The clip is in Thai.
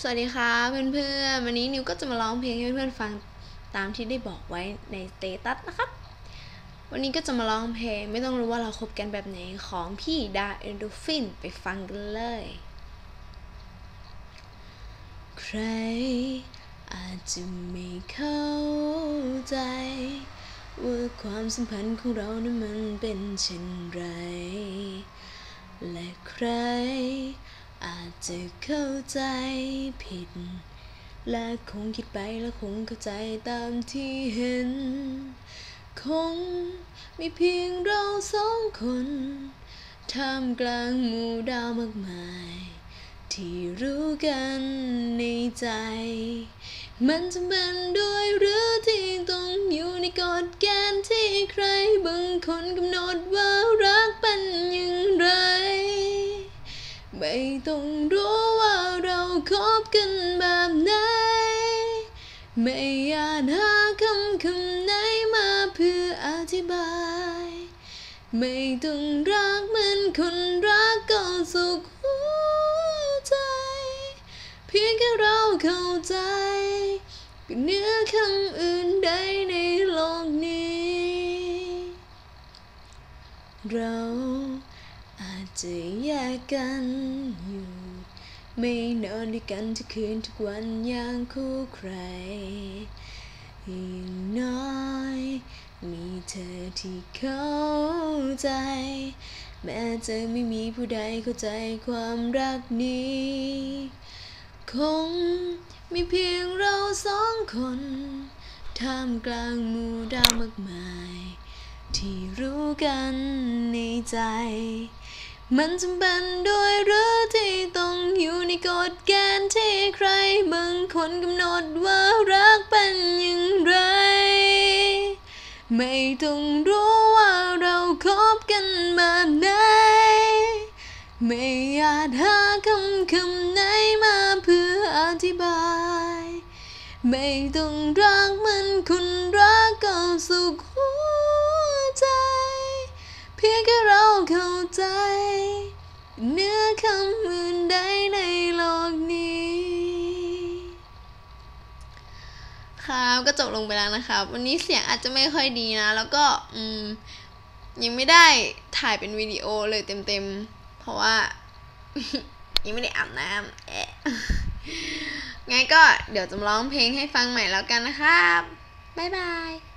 สวัสดีค่ะเพื่อนๆ วันนี้นิวก็จะมาร้องเพลงให้เพื่อนๆฟังตามที่ได้บอกไว้ในสเตตัสนะครับ วันนี้ก็จะมาร้องเพลงไม่ต้องรู้ว่าเราคบกันแบบไหนของพี่ดาเอนโดฟินไปฟังกันเลย ใครอาจจะไม่เข้าใจ ว่าความสัมพันธ์ของเรานั้นมันเป็นเช่นไร และใคร อาจจะเข้าใจผิด และคงคิดไปและคงเข้าใจตามที่เห็น คงมีเพียงเราสองคนท่ามกลางหมู่ดาวมากมาย ที่รู้กันในใจ มันจะเป็นด้วยหรือที่ต้องอยู่ในกฎเกณฑ์ที่ใครบางคนกำหนดว่ ต้องรู้ว่าเราคบกันแบบไหน ไม่อาจหาคำคำไหนมาเพื่ออธิบาย ไม่ต้องรักเหมือนคนรักก็สุขหัวใจ เพียงแค่เราเข้าใจก็เหนื้อคำอื่นใดในโลกนี้ เรา จะแยกกันอยู่ ไม่นอนด้วยกันทุกคืนทุกวันอย่างคู่ใครอย่างน้อย มีเธอที่เข้าใจ แม้จะไม่มีผู้ใดเข้าใจความรักนี้ คงมีเพียงเราสองคนท่ามกลางหมู่ดาวมากมาย ที่รู้กันในใจ มันจำเป็นด้วยหรือที่ต้องอยู่ในกฎเกณฑ์ที่ใครบางคนกำหนดว่ารักเป็นอย่างไร ไม่ต้องรู้ว่าเราคบกันแบบไหน ไม่อาจหาคำคำไหนมาเพื่ออธิบาย ไม่ต้องรักเหมือนคนรักก็สุขหัวใจ เพียงแค่เราเข้าใจ เนื้อคำอื่นใดในโลกนี้ ครับก็จบลงไปแล้วนะครับ วันนี้เสียงอาจจะไม่ค่อยดีนะ แล้วก็อืมยังไม่ได้ถ่ายเป็นวิดีโอเลยเต็มๆ เพราะว่า ยังไม่ได้อาบน้ำแอะงั้นก็เดี๋ยวจะร้องเพลงให้ฟังใหม่แล้วกันนะครับ บ๊ายบาย